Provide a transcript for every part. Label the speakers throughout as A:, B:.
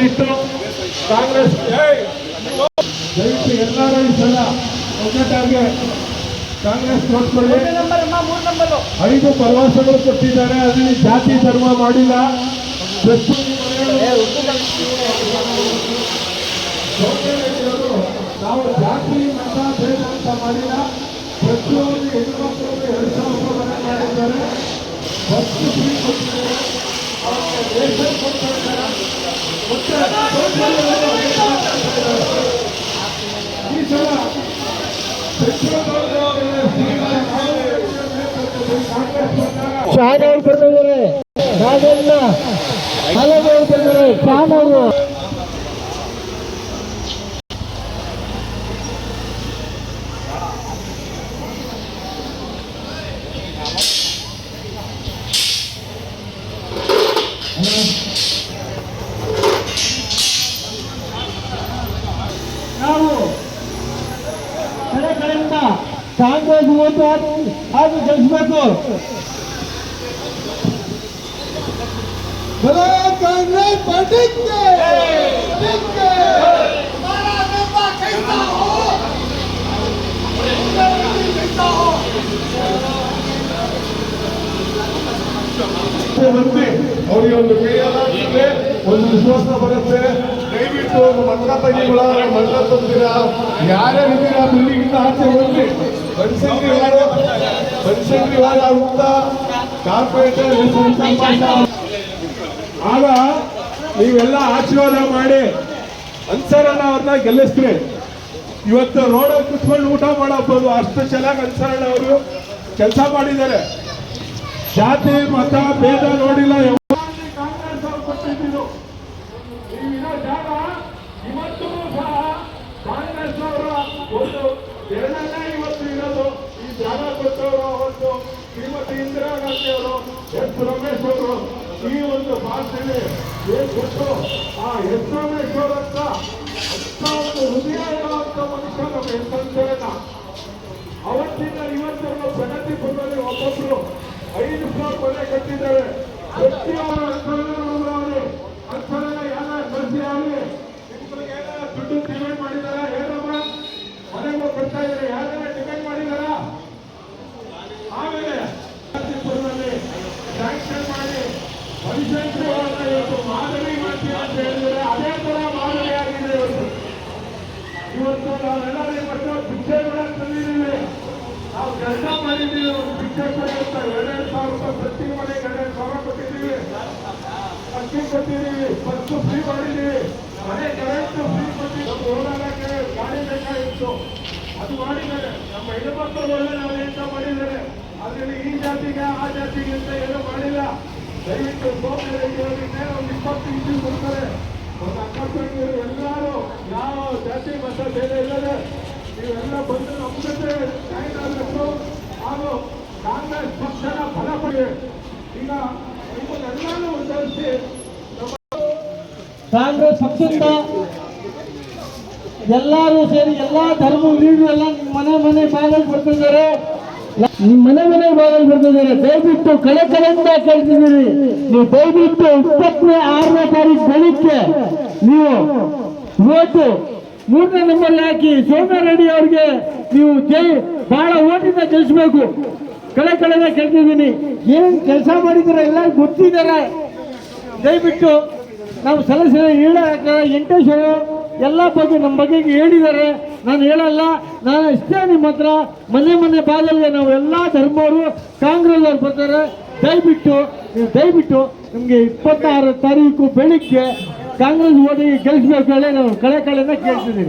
A: ಪಕ್ಷದಲ್ಲಿತ್ತು ಕಾಂಗ್ರೆಸ್! ದಯವಿಟ್ಟು ಎಲ್ಲರೂ ಈ ಸಲ ಒಗ್ಗಟ್ಟಾಗಿ ಕಾಂಗ್ರೆಸ್ ನೋಡ್ಕೊಳ್ಳಿ ಐದು ಭರವಸೆಗಳು ಕೊಟ್ಟಿದ್ದಾರೆ. ಅದರಲ್ಲಿ ಜಾತಿ ಧರ್ಮ ಮಾಡಿಲ್ಲ. ನಾವು ಜಾತಿ ಮತ ಭೇದ ಅಂತ ಮಾಡಿಲ್ಲ. ಪ್ರತಿಯೊಂದು ಮಕ್ಕಳಿಗೆ ಎರಡು ಸಾವಿರ ರೂಪಾಯಿ ಮಾಡಿದ್ದಾರೆ. ಬಸ್ ಫ್ರೀ ಕೊಟ್ಟಿದ್ದಾರೆ ರೇಷನ್ ಕೊಡ್ತಾ ಇದ್ದಾರೆ ರಾಜಣ್ಣ ಸೌಕರ್ಯಗಳು ಈ ಸಲ बोलो कांग्रेस पार्टी के ಬಂದು ಅವರಿಗೆ ಒಂದು ಕೈಯಾಗುತ್ತೆ ಒಂದು ವಿಶ್ವಾಸ ಬರುತ್ತೆ ದಯವಿಟ್ಟು ನಮ್ಮ ಅಕ್ಕ ತಂಗಿಗಳ ಮಣ್ಣ ತಂದಿರ ಯಾರೇ ಇದ್ದೀರಾ ಬಿಲ್ಡಿಂಗ್ ಆಚೆ ಬಂದು ಬನಶಂಕರಿ ವಾರ್ಡ್ ಬನಶಂಕರಿ ವಾರ್ಡ್ ಆಗುತ್ತಾ ಕಾರ್ಪೊರೇಟರ್ ಆಗ ನೀವೆಲ್ಲ ಆಶೀರ್ವಾದ ಮಾಡಿ ಅನ್ಸರಣ್ಣ ಅವ್ರನ್ನ ಗೆಲ್ಲಿಸ್ರಿ ಇವತ್ತು ರೋಡ್ ಕುತ್ಕೊಂಡು ಊಟ ಮಾಡಬಹುದು ಅಷ್ಟು ಚೆನ್ನಾಗಿ ಅನ್ಸರಣ್ಣ ಅವರು. ಕೆಲಸ ಮಾಡಿದ್ದಾರೆ. ಜಾತಿ, ಮತ, ಭೇದ ನೋಡಿಲ್ಲ ಕಾಂಗ್ರೆಸ್ ಅವ್ರು ಕೊಟ್ಟಿದ್ದು ನೀವಿರೋ ಜಾಗ ಇವತ್ತೂ ಸಹ ಕಾಂಗ್ರೆಸ್ ಅವರ ಒಂದು ಎರಡನೇ ಇವತ್ತು ಇರೋದು ಈ ಜಾಗ ಕೊಟ್ಟವರು ಅವತ್ತು ಶ್ರೀಮತಿ ಇಂದಿರಾ ಗಾಂಧಿ ಅವರು ಎಸ್ ರಮೇಶ್ ಅವರು ಈ ಒಂದು ಭಾಷೆಯಲ್ಲಿ ಏನ್ ಕೊಟ್ಟು ಆ ಹೆಸರನ್ನೇ ಅಂತ ಒಂದು ಹೃದಯ ಇರುವಂತ ಮನುಷ್ಯ ನಮ್ಮ ಅವತ್ತಿಂದ ಇವತ್ತರ ಪ್ರಗತಿ ಪುರದಲ್ಲಿ ಒಬ್ಬೊಬ್ರು ಐದು ಸಾವಿರ ಮನೆ ಕಟ್ಟಿದ್ದಾರೆ. ಪ್ರತಿಯೊಬ್ಬರ ಹೆಸರನ್ನು ನೋಡಿದ್ರೆ ಅನುಸರಣೆ ಯಾರ ಕಳಿಸಿ ಆಗಲಿ ಏನಾರ ದುಡ್ಡು ಪೇಮೆಂಟ್ ಮಾಡಿದಾರ ಏನಮ್ಮ ಮನೆಗೂ ಕೊಡ್ತಾ ಇದ್ದಾರೆ. ಯಾರೆಲ್ಲ ಡಿಮ್ಯಾಂಡ್ ಮಾಡಿದಾರ ಆಮೇಲೆ ರಾಜ್ಯಪುರದಲ್ಲಿ ಸ್ಯಾಂಕ್ಷನ್ ಮಾಡಿ ಬನಶಂಕರಿಯವರನ್ನ ಇವತ್ತು ಮಾದರಿ ಮಾಡ್ತೀವಿ ಅಂತ ಹೇಳಿದರೆ ಅದೇ ತರ ಮಾದರಿ ಆಗಿದೆ ಇವತ್ತು ಇವತ್ತು ನಾವೆಲ್ಲರೂ ಇವತ್ತು ಭಿಕ್ಷೆ ಕೂಡ ತಂದಿದ್ದೀವಿ ನಾವು ಕೆಲಸ ಮಾಡಿದ್ದೀವಿ ಒಂದು ಭಿಕ್ಷೆ ಕೊಡಿ ಅಂತ ಎರಡೆರಡು ಸಾವಿರ ರೂಪಾಯಿ ಪ್ರತಿ ಮನೆಗೆ ಎರಡೆರಡು ಸಾವಿರ ಕೊಟ್ಟಿದ್ದೀವಿ ಅಕ್ಕಿ ಕೊಟ್ಟಿರಿ ಬಸ್ಸು ಫ್ರೀ ಮಾಡಿರಿ. ಮನೆ ಕರೆಂಟ್ ಫ್ರೀ ಕೊಟ್ಟಿದ್ದೀವಿ ಓಡಾಡಕ್ಕೆ ಗಾಡಿ ಬೇಕಾಗಿತ್ತು. ಅದು ಮಾಡಿದ್ದಾರೆ. ನಮ್ಮ ಹೆಣ್ಣುಮಕ್ಕಳು ನಾವು ಎಂತ ಮಾಡಿದ್ದಾರೆ? ಅದರಲ್ಲಿ ಈ ಜಾತಿಗೆ, ಆ ಜಾತಿಗೆ ಅಂತ ಏನೂ ಮಾಡಿಲ್ಲ. ದಯವಿಟ್ಟು ರೆಡ್ಡಿಯವರಿಗೆ ಒಂದು ಇಪ್ಪತ್ತು ಇಂಚು ಕೊಡ್ತಾರೆ. ಒಂದು ಅಕ್ಕ ಎಲ್ಲರೂ ಯಾವ ಜಾತಿ, ಮತ ಬೇರೆ ಇಲ್ಲದೆ ನೀವೆಲ್ಲ ಬಂದು ನಮ್ಮ ಜೊತೆ ಆಗಬೇಕು ಹಾಗೂ ಕಾಂಗ್ರೆಸ್ ಪಕ್ಷದ ಫಲ ಪಡಿ ಈಗ ನಿಮ್ಮನ್ನೆಲ್ಲರೂ ನಮ್ಮ
B: ಕಾಂಗ್ರೆಸ್ ಪಕ್ಷದಿಂದ ಎಲ್ಲರೂ ಸೇರಿ ಎಲ್ಲಾ ಧರ್ಮ ಎಲ್ಲ ನಿಮ್ಮ ಮನೆ ಮನೆ ಬಾಗಿಲು ಬರ್ತಿದ್ದಾರೆ ನಿಮ್ಮ ಮನೆ ಮನೆ ಬಾಗಲ್ ಬರ್ತಿದ್ದಾರೆ ದಯವಿಟ್ಟು ಕಡೆ ಅಂತ ಕೇಳ್ತಿದ್ದೀರಿ. ನೀವು ದಯವಿಟ್ಟು ಇಪ್ಪತ್ತನೇ ಆರನೇ ತಾರೀಕು ಬೆಳಿಗ್ಗೆ ನೀವು ಓಟು ಮೂರನೇ ನಂಬರ್ ಹಾಕಿ ರೆಡ್ಡಿ ಅವ್ರಿಗೆ ನೀವು ಜೈ ಬಹಳ ಓಟಿಂದ ಗೆಲ್ಸ್ಬೇಕು ಕಳೆ ಕಳೆದ ಕೇಳ್ತಿದ್ದೀನಿ. ಏನ್ ಕೆಲಸ ಮಾಡಿದ್ರೆ ಎಲ್ಲ ಗೊತ್ತಿದ್ದಾರೆ ದಯವಿಟ್ಟು ನಾವು ಸಲಹೆ ಹೇಳಕ ವೆಂಕಟೇಶ್ವರ ಎಲ್ಲ ಬಗ್ಗೆ ನಮ್ಮ ಬಗ್ಗೆ ಹೇಳಿದ್ದಾರೆ ನಾನು ಹೇಳಲ್ಲ ನಾನು ಇಷ್ಟೇ ನಿಮ್ಮ ಹತ್ರ ಮನೆ ಮನೆ ಬಾಗಿಲಿಗೆ ನಾವು ಎಲ್ಲ ಧರ್ಮವರು ಕಾಂಗ್ರೆಸ್ ಅವ್ರು ಬರ್ತಾರೆ ದಯವಿಟ್ಟು ನೀವು ದಯವಿಟ್ಟು ನಿಮಗೆ ಇಪ್ಪತ್ತಾರು ತಾರೀಕು ಬೆಳಿಗ್ಗೆ
C: ಕಾಂಗ್ರೆಸ್ ಓದಿ ಗೆಲ್ಸಬೇಕು ಹೇಳಿ ನಾವು ಕಳೆ ಕಳೆನ
A: ಪ್ರಗತಿಪರ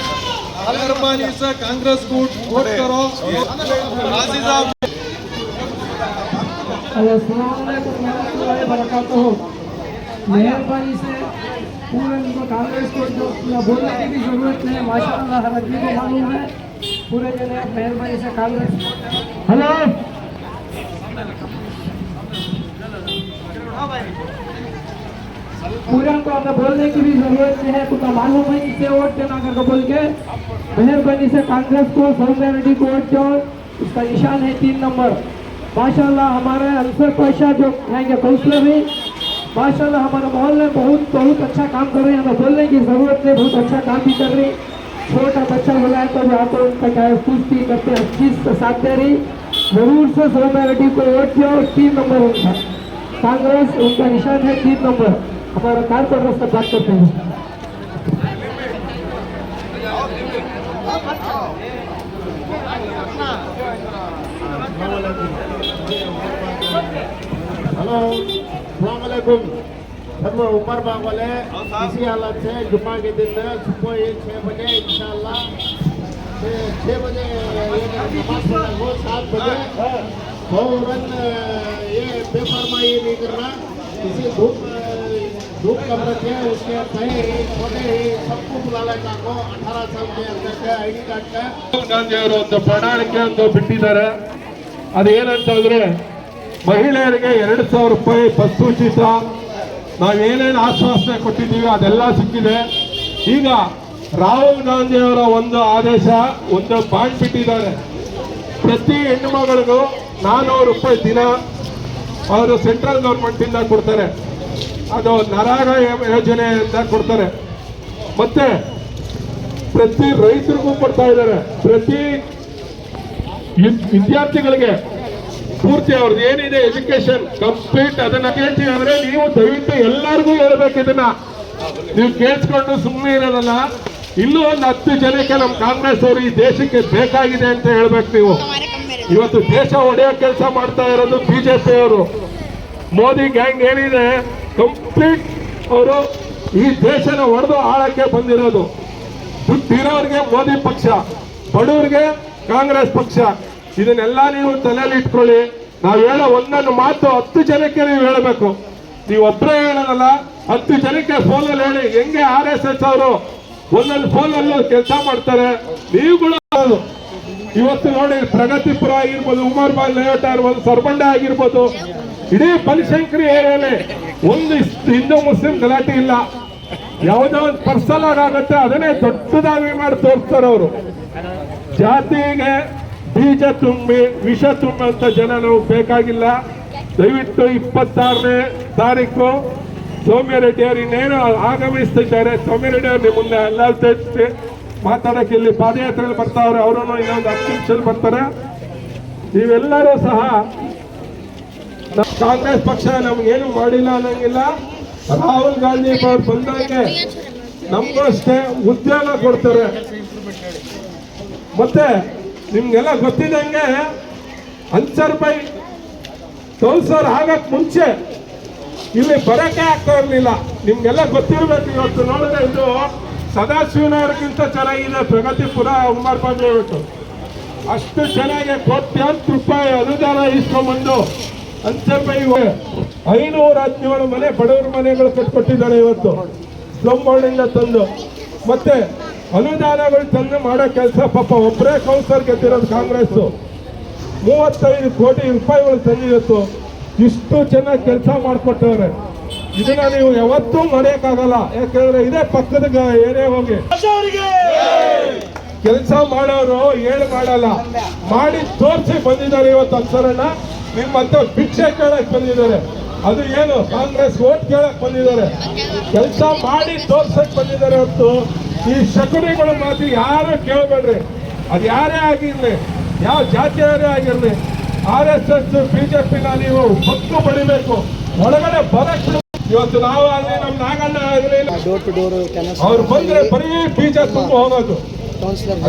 D: अरबानी से कांग्रेस गुट वोट करो।
C: मेहरबानी से पूरे उनको कांग्रेस को बोलने की भी ज़रूरत नहीं माशा हर आदमी को मालूम है। पूरे जगह मेहरबानी से कांग्रेस हेलो। पूरा को हमें बोलने की भी ज़रूरत नहीं है कुछ मालूम है किसे वोट देना करके बोल के मेहरबानी से कांग्रेस को सौम्या रेड्डी को वोट दो। उसका निशान है तीन नंबर। माशाल्लाह हमारे अनसर पैसा जो आएँगे काउंसलर भी। माशाल्लाह हमारे मोहल्ले बहुत बहुत अच्छा काम कर रहे हैं। हमें बोलने की ज़रूरत नहीं, बहुत अच्छा काम भी कर रही छोटा बच्चा बोला है तो भी आकर उनका क्या है, कुश्ती करते हैं चीज़ का साथ दे रही। ज़रूर से सौम्या रेड्डी को वोट दिया और तीन नंबर उनका। कांग्रेस उनका निशान है तीन नंबर। हमारा कारपोरेटर से बात करते हैं।
E: हेलो सलामकुम सब ऊपर बाग वाले इसी हालत से जुम्मा के दिन में सुबह ये छः बजे इंशाल्लाह। छः- बजे हो सात बजे। फ़ौरन ये बेफरमाई नहीं करना। किसी धूप धूप कम रखे उसके बड़े ही छोटे ही सबको बुला लेता को अठारह साल के अंदर के आई डी कार्ड का
A: ರಾಹುಲ್ ಗಾಂಧಿ ಅವರು ಒಂದು ಪ್ರಣಾಳಿಕೆ ಅಂತ ಬಿಟ್ಟಿದ್ದಾರೆ ಅದೇನಂತಂದ್ರೆ ಮಹಿಳೆಯರಿಗೆ ಎರಡು ಸಾವಿರ ರೂಪಾಯಿ ಬಸ್ ಉಚಿತ ನಾವೇನೇನು ಆಶ್ವಾಸನೆ ಕೊಟ್ಟಿದ್ದೀವಿ ಅದೆಲ್ಲ ಸಿಕ್ಕಿದೆ ಈಗ ರಾಹುಲ್ ಗಾಂಧಿ ಅವರ ಒಂದು ಆದೇಶ ಒಂದು ಬಾಂಡ್ ಬಿಟ್ಟಿದ್ದಾರೆ ಪ್ರತಿ ಹೆಣ್ಣು ಮಗಳಿಗೂ ನಾನ್ನೂರು ರೂಪಾಯಿ ದಿನ ಅವರು ಸೆಂಟ್ರಲ್ ಗೌರ್ಮೆಂಟಿಂದ ಕೊಡ್ತಾರೆ ಅದು ನರಾಗ ಅಂತ ಕೊಡ್ತಾರೆ. ಮತ್ತೆ ಪ್ರತಿ ರೈತರಿಗೂ ಕೊಡ್ತಾ ಇದ್ದಾರೆ. ಪ್ರತಿ ವಿದ್- ವಿದ್ಯಾರ್ಥಿಗಳಿಗೆ ಪೂರ್ತಿ ಅವ್ರದ್ದು ಏನಿದೆ ಎಜುಕೇಶನ್ ಕಂಪ್ಲೀಟ್ ಅದನ್ನ ಕೇಳ್ತೀವಿ ಅಂದ್ರೆ ನೀವು ದಯವಿಟ್ಟು ಎಲ್ಲರಿಗೂ ಹೇಳ್ಬೇಕು ಇದನ್ನ. ನೀವು ಕೇಳಿಸ್ಕೊಂಡು ಸುಮ್ಮನೆ ಇರೋದಲ್ಲ. ಇನ್ನೂ ಒಂದು ಹತ್ತು ಜನಕ್ಕೆ ನಮ್ಮ ಕಾಂಗ್ರೆಸ್ ಅವರು ಈ ದೇಶಕ್ಕೆ ಬೇಕಾಗಿದೆ ಅಂತ ಹೇಳ್ಬೇಕು ನೀವು. ಇವತ್ತು ದೇಶ ಒಡೆಯೋ ಕೆಲಸ ಮಾಡ್ತಾ ಇರೋದು ಬಿಜೆಪಿ ಅವರು. ಮೋದಿ ಗ್ಯಾಂಗ್ ಏನಿದೆ? ಕಂಪ್ಲೀಟ್ ಅವರು ಈ ದೇಶನ ಹೊಡೆದು ಆಳಕ್ಕೆ ಬಂದಿರೋದು. ದುಡ್ಡಿರೋರಿಗೆ ಮೋದಿ ಪಕ್ಷ, ಬಡವರಿಗೆ ಕಾಂಗ್ರೆಸ್ ಪಕ್ಷ. ಇದನ್ನೆಲ್ಲ ನೀವು ತಲೆಯಲ್ಲಿ ಇಟ್ಕೊಳ್ಳಿ. ನಾವು ಹೇಳೋ ಒಂದೊಂದು ಮಾತು ಹತ್ತು ಜನಕ್ಕೆ ನೀವು ಹೇಳಬೇಕು. ನೀವು ಒಬ್ಬರೇ ಹೇಳೋದಲ್ಲ, ಹತ್ತು ಜನಕ್ಕೆ ಫೋನಲ್ಲಿ ಹೇಳಿ. ಹೆಂಗೆ ಆರ್ ಎಸ್ ಎಸ್ ಅವರು ಒಂದೊಂದು ಫೋನಲ್ಲೂ ಕೆಲಸ ಮಾಡ್ತಾರೆ. ನೀವುಗಳು ಕೂಡ ಇವತ್ತು ನೋಡಿ ಪ್ರಗತಿಪುರ ಆಗಿರ್ಬೋದು, ಉಮರ್ ಬಾಲ್ ಲೇಔಟ್ ಆಗಿರ್ಬೋದು ಸರ್ಬಂಡ ಆಗಿರ್ಬೋದು. ಇಡೀ ಬಲಿಶಂಕರಿ ಏರಿಯಾಲಿ ಒಂದು ಹಿಂದೂ ಮುಸ್ಲಿಂ ಗಲಾಟೆ ಇಲ್ಲ. ಯಾವುದೋ ಒಂದು ಪರ್ಸನ್ ಆಗುತ್ತೆ, ಅದನ್ನೇ ದೊಡ್ಡದಾಗಿ ಮಾಡಿ ತೋರಿಸ್ತಾರೆ ಅವರು. ಜಾತಿಗೆ ಬೀಜ ತುಂಬಿ, ವಿಷ ತುಂಬಂತ ಜನ ನಾವು ಬೇಕಾಗಿಲ್ಲ. ದಯವಿಟ್ಟು ಇಪ್ಪತ್ತಾರನೇ ತಾರೀಕು ಸೌಮ್ಯ ರೆಡ್ಡಿ ಅವರು ಇನ್ನೇನು ಆಗಮಿಸ್ತಿದ್ದಾರೆ. ಸೌಮ್ಯ ರೆಡ್ಡಿ ಅವರು ಮುಂದೆ ಎಲ್ಲ ಸೇರಿಸಿ ಮಾತಾಡಕ್ಕೆ ಇಲ್ಲಿ ಪಾದಯಾತ್ರೆಯಲ್ಲಿ ಬರ್ತಾವ್ರೆ ಅವರು ಇನ್ನೊಂದು ಹತ್ತು ನಿಮಿಷದಲ್ಲಿ ಬರ್ತಾರೆ. ನೀವೆಲ್ಲರೂ ಸಹ ಕಾಂಗ್ರೆಸ್ ಪಕ್ಷ ನಮ್ಗೇನು ಮಾಡಿಲ್ಲ ಅನ್ನಂಗಿಲ್ಲ. ರಾಹುಲ್ ಗಾಂಧಿ ಅವ್ರು ಬಂದಂಗೆ ನಮಗೂ ಉದ್ಯೋಗ ಕೊಡ್ತಾರೆ. ಮತ್ತೆ ನಿಮ್ಗೆಲ್ಲ ಗೊತ್ತಿದಂಗೆ ಅನ್ಸರ್ ಬೈ ತೋಲ್ಸರ್ ಆಗಕ್ ಮುಂಚೆ ಇಲ್ಲಿ ಬರಕ್ಕೆ ಆಗ್ತಾ ಇರ್ಲಿಲ್ಲ. ನಿಮ್ಗೆಲ್ಲ ಗೊತ್ತಿರ್ಬೇಕು ಇವತ್ತು ನೋಡಿದ್ರೆ ಇದು ಸದಾಶಿವನವ್ರಿಗಿಂತ ಚೆನ್ನಾಗಿದೆ ಪ್ರಗತಿಪುರ ಹೇಳ್ಬಿಟ್ಟು ಅಷ್ಟು ಚೆನ್ನಾಗಿ ಕೋಟ್ಯಾಂತರ ರೂಪಾಯಿ ಅನುದಾನ ಇಸ್ಕೊಂಡ್ಬಂದು ಐನೂರ ಹದಿನೇಳು ಮನೆ ಬಡವರ ಮನೆಗಳು ಕಟ್ಕೊಟ್ಟಿದ್ದಾರೆ ಇವತ್ತು. ಸ್ಲಮ್ ಬೋರ್ಡಿಂದ ತಂದು. ಮತ್ತೆ ಅನುದಾನಗಳು ತಂದು ಮಾಡೋ ಕೆಲಸ ಪಾಪ ಒಬ್ಬರೇ ಕೌನ್ಸಿಲರ್ ಗೆದ್ದಿರೋದು ಕಾಂಗ್ರೆಸ್. ಮೂವತ್ತೈದು ಕೋಟಿ ರೂಪಾಯಿಗಳು ತಂದಿತ್ತು ಇಷ್ಟು ಚೆನ್ನಾಗಿ ಕೆಲಸ ಮಾಡಿಕೊಟ್ಟವ್ರೆ. ಇದನ್ನ ನೀವು ಯಾವತ್ತೂ ಮರೆಯಕ್ಕಾಗಲ್ಲ. ಯಾಕಂದ್ರೆ ಇದೇ ಪಕ್ಕದ ಏರಿಯಾ ಹೋಗಿ. ಕೆಲಸ ಮಾಡೋರು ಹೇಳಿ ಮಾಡಲ್ಲ. ಮಾಡಿ ತೋರಿಸಿ ಬಂದಿದ್ದಾರೆ ಇವತ್ತು ಅನ್ಸರಣ್ಣ ನಿಮ್ಮ ಹತ್ರ ಭಿಕ್ಷೆ ಕೇಳಕ್ ಬಂದಿದ್ದಾರೆ. ಅದು ಏನು ಕಾಂಗ್ರೆಸ್ ಓಟ್ ಕೇಳಕ್ ಬಂದಿದ್ದಾರೆ. ಕೆಲಸ ಮಾಡಿ ತೋರ್ಸಕ್ ಬಂದಿದ್ದಾರೆ ಹೊತ್ತು ಈ ಶಕುನಿಗಳ ಮಾತು ಯಾರು ಕೇಳಬೇಡ್ರಿ. ಅದು ಯಾರೇ ಆಗಿರ್ಲಿ ಯಾವ ಜಾತಿಯವರೇ ಆಗಿರ್ಲಿ ಆರ್ ಎಸ್ ಎಸ್ ಬಿಜೆಪಿನ ನೀವು ಬಗ್ಗು ಬಡಿಬೇಕು. ಒಳಗಡೆ ಬರಕ್ ಇವತ್ತು ನಾವು ಆಗಲಿ ನಮ್ಮ ನಾಗಣ್ಣ ಆಗಲಿ ಅವ್ರು ಬಂದ್ರೆ ಬರೀ ಬೀಜ ತುಂಬ ಹೋಗೋದು.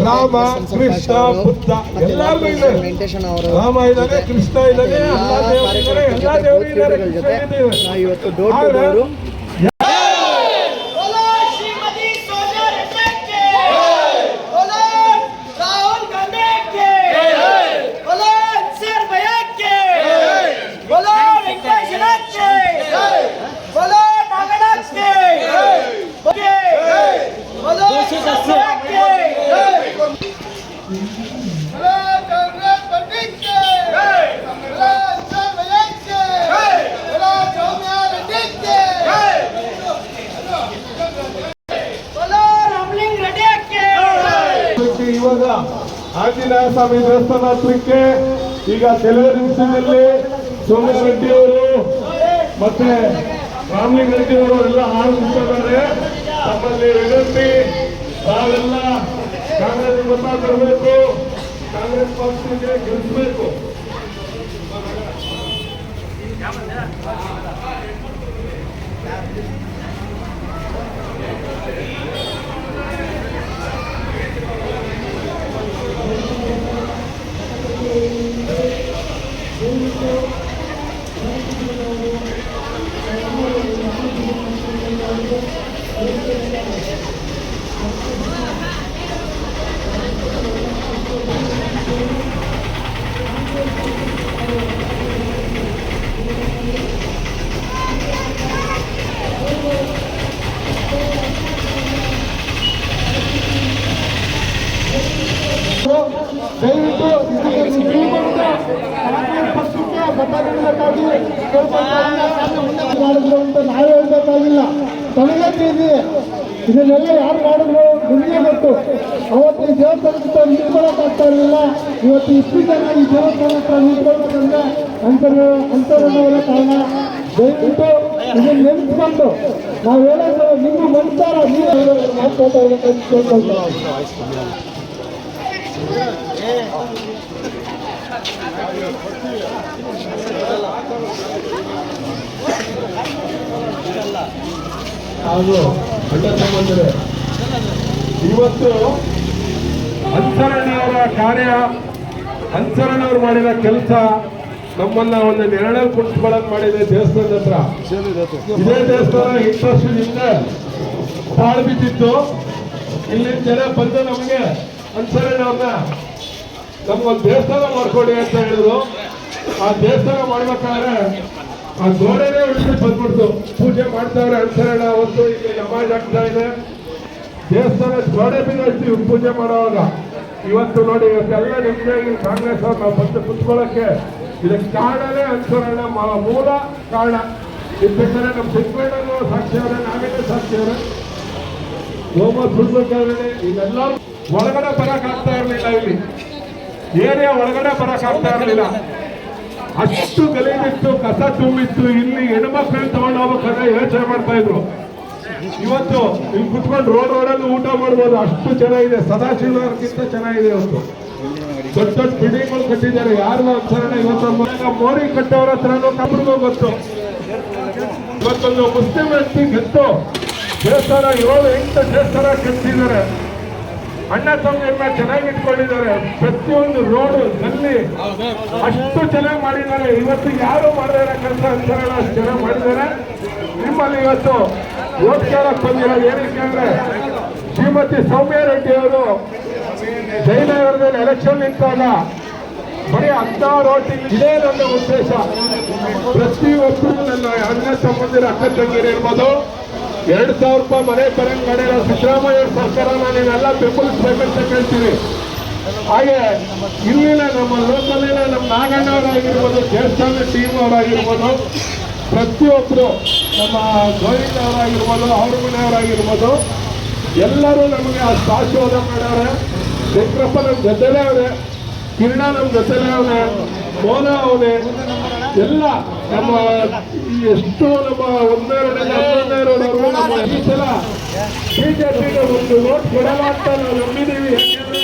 A: ರಾಮ ಕೃಷ್ಣ ಬುದ್ಧ ಎಲ್ಲರೂ ಇದೆ
B: ವೆಂಕಟೇಶನ್ ಅವರು
A: ರಾಮ ಇದ್ದಾರೆ ಕೃಷ್ಣ ಇದ್ದಾರೆ ಎಲ್ಲ ದೇವರು ಇದ್ದಾರೆ ಎಲ್ಲ ದೇವರು ಇದ್ದಾರೆ ಕೃಷ್ಣ
B: ನಾವು
A: ಇದ್ದಾರೆ.
B: ಇವತ್ತು ಡೋರ್ ಟು ಡೋರು
A: ಸ್ವಾಮಿ ದೇವಸ್ಥಾನ ಹತ್ರಕ್ಕೆ ಈಗ ಕೆಲವೇ ನಿಮಿಷದಲ್ಲಿ ಸೋಮಿ ರೆಡ್ಡಿಯವರು ಮತ್ತೆ ರಾಮಲಿಂಗ ರೆಡ್ಡಿ ಅವರು ಎಲ್ಲ ಆರಂಭಿಸಿದ್ದಾರೆ ತಮ್ಮಲ್ಲಿ ವಿನಂತಿ ತಾವೆಲ್ಲ ಕಾಂಗ್ರೆಸ್ ಮತ ತರಬೇಕು ಕಾಂಗ್ರೆಸ್ ಪಕ್ಷಕ್ಕೆ ಗೆಲ್ಲಿಸಬೇಕು.
E: ದಯವಿಟ್ಟು Thank you. ಇವತ್ತು ಇಷ್ಟು ಜನ ಈ ದೇವಸ್ಥಾನ ಹತ್ರ ನಿಂತ್ಕೊಳ್ಬೇಕಂದ್ರೆ ಅಂತರ ಕಾರಣ ದಯವಿಟ್ಟು ಇದನ್ನು ನೆನೆಸ್ಕೊಂಡು ನಾವು ಹೇಳೋದು ನಿಮ್ಮ
A: ಮನಸ್ಸಾರ ತಮ್ಮಂದಿರೇ, ಇವತ್ತು ಅಂತರಣೆಯವರ ಕಾರ್ಯ ಅನ್ಸರಣವ್ರು ಮಾಡಿದ ಕೆಲಸ ನಮ್ಮನ್ನ ಒಂದು ನೆರಳಲ್ಲಿ ಕುಟ್ಕೊಳ್ಳಕ್ ಮಾಡಿದೆ ದೇವಸ್ಥಾನದ ಹತ್ರ. ಇದೇ ದೇವಸ್ಥಾನ ಎಂಟು ವರ್ಷದಿಂದ ಪಾಳು ಬಿದ್ದಿತ್ತು. ಇಲ್ಲಿ ಜನ ಬಂದು ನಮಗೆ ಹಂಸರಣ್ಣವ್ರನ್ನ ನಮ್ಗೊಂದು ದೇವಸ್ಥಾನ ಮಾಡ್ಕೊಡಿ ಅಂತ ಹೇಳಿದ್ರು. ಆ ದೇವಸ್ಥಾನ ಮಾಡ್ಬೇಕಾದ್ರೆ ಆ ಗೋಡೆನೇ ಉಳಿಸಿ ಬಂದ್ಬಿಡ್ತು. ಪೂಜೆ ಮಾಡ್ತಾವ್ರೆ ಹಂಸರಣ್ಣ ಅವತ್ತು ಇಲ್ಲಿ ನಮಾಜ್ ಆಗ್ತಾ ಇದೆ. ದೇವಸ್ಥಾನ ಗೋಡೆ ಪೂಜೆ ಮಾಡೋವಾಗ. ಇವತ್ತು ನೋಡಿ ಇವತ್ತೆಲ್ಲ ನಿಮ್ದಾಗಿ ಕಾಂಗ್ರೆಸ್ ಅವ್ರು ನಾವು ಬಂದು ಕುತ್ಕೊಳ್ಳೋಕೆ ಇದಕ್ಕೆ ಕಾರಣನೇ ಅನ್ಸೋಣ ಮೂಲ ಕಾರಣ. ಇದ್ಬೇಕಾದ್ರೆ ನಮ್ಮ ಸಿದ್ದರಾಮಯ್ಯನವರು ಸಾಕ್ಷಿ ಅವರೇ, ನಾವೇನೇ ಸಾಕ್ಷಿ ಅವರೇ? ಹೋಮ ಸುಡ್ಬೇಕಾದ್ರೆ ಇದೆಲ್ಲ ಒಳಗಡೆ ಬರಕ್ ಆಗ್ತಾ ಇರಲಿಲ್ಲ ಇಲ್ಲಿ. ಏರಿಯಾ ಒಳಗಡೆ ಬರಕ್ ಆಗ್ತಾ ಇರಲಿಲ್ಲ. ಅಷ್ಟು ಗಲೀಜಿತ್ತು, ಕಸ ತುಂಬಿತ್ತು, ಇಲ್ಲಿ ಹೆಣ್ಮಕ್ಳನ್ನ ತಗೊಂಡು ಹೋಗ್ಬೇಕಾದ್ರೆ ಯೋಚನೆ ಮಾಡ್ತಾ ಇದ್ರು. ಇವತ್ತು ಇಲ್ಲಿ ಕುತ್ಕೊಂಡು ರೋಡ್ ರೋಡಲ್ಲಿ ಊಟ ಮಾಡ್ಬೋದು, ಅಷ್ಟು ಚೆನ್ನಾಗಿದೆ. ಸದಾಶಿವಕ್ಕಿಂತ ಚೆನ್ನಾಗಿದೆ ಇವತ್ತು. ದೊಡ್ಡ ದೊಡ್ಡ ಬಿಲ್ಡಿಂಗ್ಗಳು ಕಟ್ಟಿದ್ದಾರೆ. ಯಾರು ಅನುಸರಣೆ ಇವತ್ತು ಮೋರಿ ಕಟ್ಟೋರ ಹತ್ರನೂ ಕಬ್ರಿಗೂ ಗೊತ್ತು. ಇವತ್ತೊಂದು ಮುಸ್ಲಿಂ ವ್ಯಕ್ತಿ ಗೆದ್ದು ದೇವಸ್ಥಾನ ಏಳು, ಎಂಟು ದೇವಸ್ಥಾನ ಕಟ್ಟಿದ್ದಾರೆ. ಅಣ್ಣ ತಮ್ಮನ್ನ ಚೆನ್ನಾಗಿ ಇಟ್ಕೊಂಡಿದ್ದಾರೆ. ಪ್ರತಿಯೊಂದು ರೋಡು ಗಲ್ಲಿ ಅಷ್ಟು ಚೆನ್ನಾಗಿ ಮಾಡಿದ್ದಾರೆ. ಇವತ್ತು ಯಾರು ಮಾಡಿದಾರೆ ಕೆಲಸ ಅಂತಾರಲ್ಲ ಅಷ್ಟು ಚೆನ್ನಾಗಿ ಮಾಡಿದ್ದಾರೆ. ನಿಮ್ಮಲ್ಲಿ ಇವತ್ತು ಓಟ್ ಬಂದಿರೋದು ಬಂದಿರೋ ಏನಕ್ಕೆ ಅಂದ್ರೆ ಶ್ರೀಮತಿ ಸೌಮ್ಯ ರೆಡ್ಡಿ ಅವರು ಜಯನಗರದಲ್ಲಿ ಎಲೆಕ್ಷನ್ ನಿಂತಾಗ ಬರೀ ಹದಿನಾರು ಓಟಿಂಗ್ ಇದೇ ನನ್ನ ಉದ್ದೇಶ. ಪ್ರತಿಯೊಬ್ಬರು ನನ್ನ ಅಣ್ಣ ತಮ್ಮಂದಿರ ಅಕ್ಕ ತಂಗಿರು ಇರ್ಬೋದು ಎರಡು ಸಾವಿರ ರೂಪಾಯಿ ಮನೆ ಬರಂಗ್ ಮಾಡಿರೋ ಸಿದ್ದರಾಮಯ್ಯ ಸರ್ಕಾರ ನಾನೇನೆಲ್ಲ ಬೆಂಬಲಿಸಬೇಕಂತ ಕೇಳ್ತೀನಿ ಹಾಗೆ ಇಲ್ಲಿನ ನಮ್ಮ ಲೋಕಲಿನ ನಮ್ಮ ನಾಗಣ್ಣವರಾಗಿರ್ಬೋದು ದೇವಸ್ಥಾನ ಟೀಮ್ ಅವರಾಗಿರ್ಬೋದು ಪ್ರತಿಯೊಬ್ಬರು ನಮ್ಮ ಗೋವಿಂದ ಅವರಾಗಿರ್ಬೋದು ಅವ್ರ ಮನೆಯವರಾಗಿರ್ಬೋದು ಎಲ್ಲರೂ ನಮಗೆ ಆ ಆಶೀರ್ವಾದ ಮಾಡ್ಯಾರೆ. ಶಂಕರಪ್ಪ ನಮ್ಮ ಜೊತೆಲೇ ಅವನೇ ಕಿರಣ ನಮ್ಮ ಜೊತೆಲೇ ಅವನೇ ಮೋನ ಅವನೇ ಎಲ್ಲ ನಮ್ಮ ಎಷ್ಟು ನಮ್ಮ ಒಂದೇ ರೋಡಿಂದ ಹನ್ನೊಂದನೇ ರೋಡ್ವರೆಗೂ ನಮ್ಮ ಈ ಸಲ ಬಿಜೆಪಿಗೆ ಒಂದು ನೋಟ್ ಕೊಡಲ್ಲ ಅಂತ ನಾವು ನಂಬಿದೀವಿ. ಯಾಕೆಂದ್ರೆ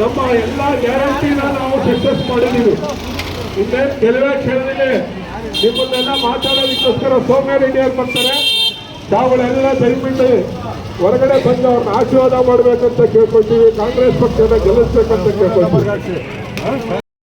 A: ನಮ್ಮ ಎಲ್ಲ ಗ್ಯಾರಂಟಿನ ನಾವು ಸಕ್ಸಸ್ ಮಾಡಿದೀವಿ. ಇನ್ನೇನು ಕೆಲವೇ ಕ್ಷಣದಲ್ಲಿ ನಿಮ್ಮನ್ನೆಲ್ಲ ಮಾತಾಡೋದಕ್ಕೋಸ್ಕರ ಸೌಮ್ಯ ರೆಡ್ಡಿ ಅವ್ರು ಬರ್ತಾರೆ. ತಾವುಗಳೆಲ್ಲ ದಯವಿಟ್ಟು ಹೊರಗಡೆ ಬಂದು ಅವ್ರನ್ನ ಆಶೀರ್ವಾದ ಮಾಡಬೇಕಂತ ಕೇಳ್ಕೊಳ್ತೀವಿ. ಕಾಂಗ್ರೆಸ್ ಪಕ್ಷನ ಗೆಲ್ಲಿಸ್ಬೇಕಂತ ಕೇಳ್ಕೊಳ್ತೀವಿ.